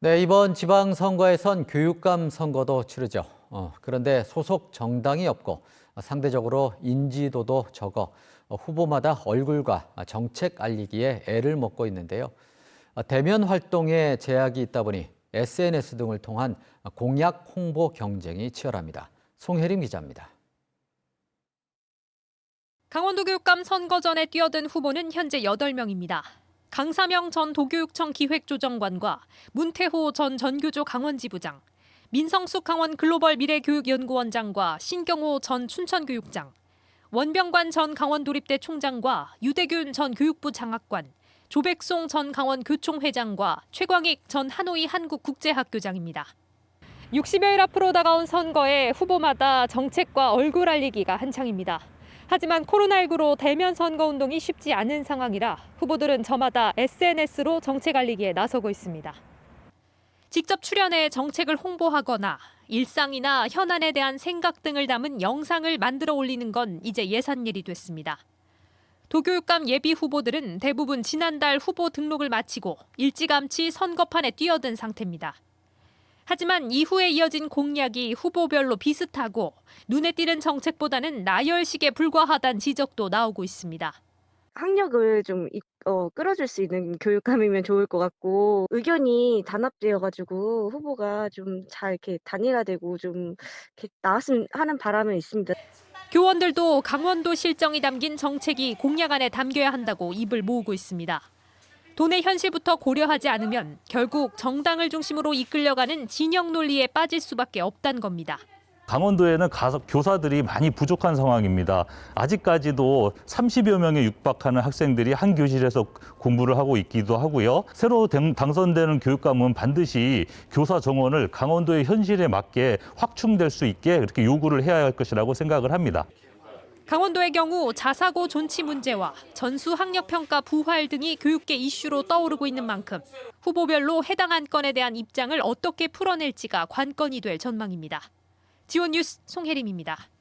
네, 이번 지방선거에선 교육감 선거도 치르죠. 어, 그런데 소속 정당이 없고 상대적으로 인지도도 적어 어, 후보마다 얼굴과 정책 알리기에 애를 먹고 있는데요. 어, 대면 활동에 제약이 있다 보니 SNS 등을 통한 공약 홍보 경쟁이 치열합니다. 송혜림 기자입니다. 강원도 교육감 선거 전에 뛰어든 후보는 현재 8명입니다. 강사명 전 도교육청 기획조정관과 문태호 전 전교조 강원지부장, 민성숙 강원 글로벌 미래교육연구원장과 신경호 전 춘천교육장, 원병관 전 강원도립대 총장과 유대균 전 교육부 장학관, 조백송 전 강원 교총회장과 최광익 전 하노이 한국국제학교장입니다. 60여일 앞으로 다가온 선거에 후보마다 정책과 얼굴 알리기가 한창입니다. 하지만 코로나19로 대면 선거 운동이 쉽지 않은 상황이라 후보들은 저마다 SNS로 정책 알리기에 나서고 있습니다. 직접 출연해 정책을 홍보하거나 일상이나 현안에 대한 생각 등을 담은 영상을 만들어 올리는 건 이제 예산일이 됐습니다. 도교육감 예비 후보들은 대부분 지난달 후보 등록을 마치고 일찌감치 선거판에 뛰어든 상태입니다. 하지만 이후에 이어진 공약이 후보별로 비슷하고 눈에 띄는 정책보다는 나열식에 불과하다는 지적도 나오고 있습니다. 학력을 좀 이- 어, 끌어줄 수 있는 교육감이면 좋을 것 같고 의견이 단합되어가지고 후보가 좀 잘 이렇게 단일화되고 좀 이렇게 나왔으면 하는 바람은 있습니다. 교원들도 강원도 실정이 담긴 정책이 공약 안에 담겨야 한다고 입을 모으고 있습니다. 돈의 현실부터 고려하지 않으면 결국 정당을 중심으로 이끌려가는 진영 논리에 빠질 수밖에 없다는 겁니다. 강원도에는 가서 교사들이 많이 부족한 상황입니다. 아직까지도 30여 명에 육박하는 학생들이 한 교실에서 공부를 하고 있기도 하고요. 새로 당- 당선되는 교육감은 반드시 교사 정원을 강원도의 현실에 맞게 확충될 수 있게 그렇게 요구를 해야 할 것이라고 생각을 합니다. 강원도의 경우 자사고 존치 문제와 전수 학력 평가 부활 등이 교육계 이슈로 떠오르고 있는 만큼 후보별로 해당 안건에 대한 입장을 어떻게 풀어낼지가 관건이 될 전망입니다. 지원 뉴스 송혜림입니다.